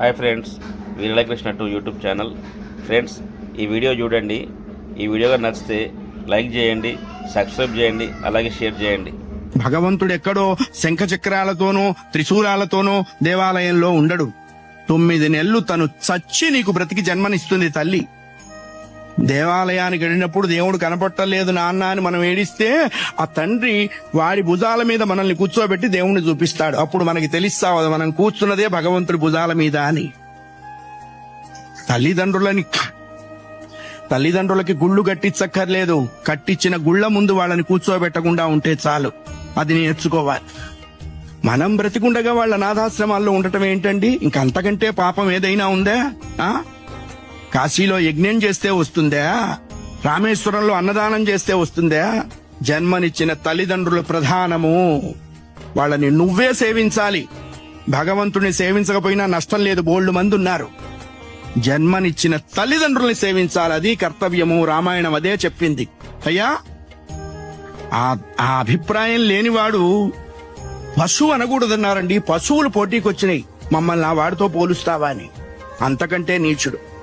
Hi friends Veeralakrishna to YouTube channel. Friends ఈ video చూడండి. ఈ వీడియోగా నచ్చితే లైక్ చేయండి సబ్స్క్రైబ్ చేయండి అలాగే షేర్ చేయండి. భగవంతుడు ఎక్కడో శంఖ చక్రాలతోనూ త్రిశూలాలతోనూ దేవాలయంలో ఉండడు. తొమ్మిది నెలలు తను చచ్చి నీకు బ్రతికి జన్మనిస్తుంది తల్లి. దేవాలయానికి వెళ్ళినప్పుడు దేవుడు కనపట్టలేదు నాన్న అని మనం ఏడిస్తే ఆ తండ్రి వాడి భుజాల మీద మనల్ని కూర్చోబెట్టి దేవుణ్ణి చూపిస్తాడు. అప్పుడు మనకి తెలుస్తా మనం కూర్చున్నదే భగవంతుడి భుజాల మీద అని. తల్లిదండ్రులని తల్లిదండ్రులకి గుళ్ళు కట్టించక్కర్లేదు. కట్టించిన గుళ్ళ ముందు వాళ్ళని కూర్చోబెట్టకుండా ఉంటే చాలు. అది నేర్చుకోవాలి. మనం బ్రతికుండగా వాళ్ళ అనాథాశ్రమాల్లో ఉండటం ఏంటండి? ఇంకంతకంటే పాపం ఏదైనా ఉందా? ఆ? కాశీలో యజ్ఞం చేస్తే వస్తుందా? రామేశ్వరంలో అన్నదానం చేస్తే వస్తుందా? జన్మనిచ్చిన తల్లిదండ్రులు ప్రధానము. వాళ్ళని నువ్వే సేవించాలి. భగవంతుని సేవించకపోయినా నష్టం లేదు బోల్డు మంది ఉన్నారు జన్మనిచ్చిన తల్లిదండ్రుల్ని సేవించాలి అది కర్తవ్యము రామాయణం అదే చెప్పింది. అయ్యా ఆ ఆ అభిప్రాయం లేనివాడు పశువు అనకూడదన్నారండి. పశువులు పోటీకి వచ్చినాయి మమ్మల్ని ఆ వాడితో పోలుస్తావా అని. అంతకంటే నీచుడు.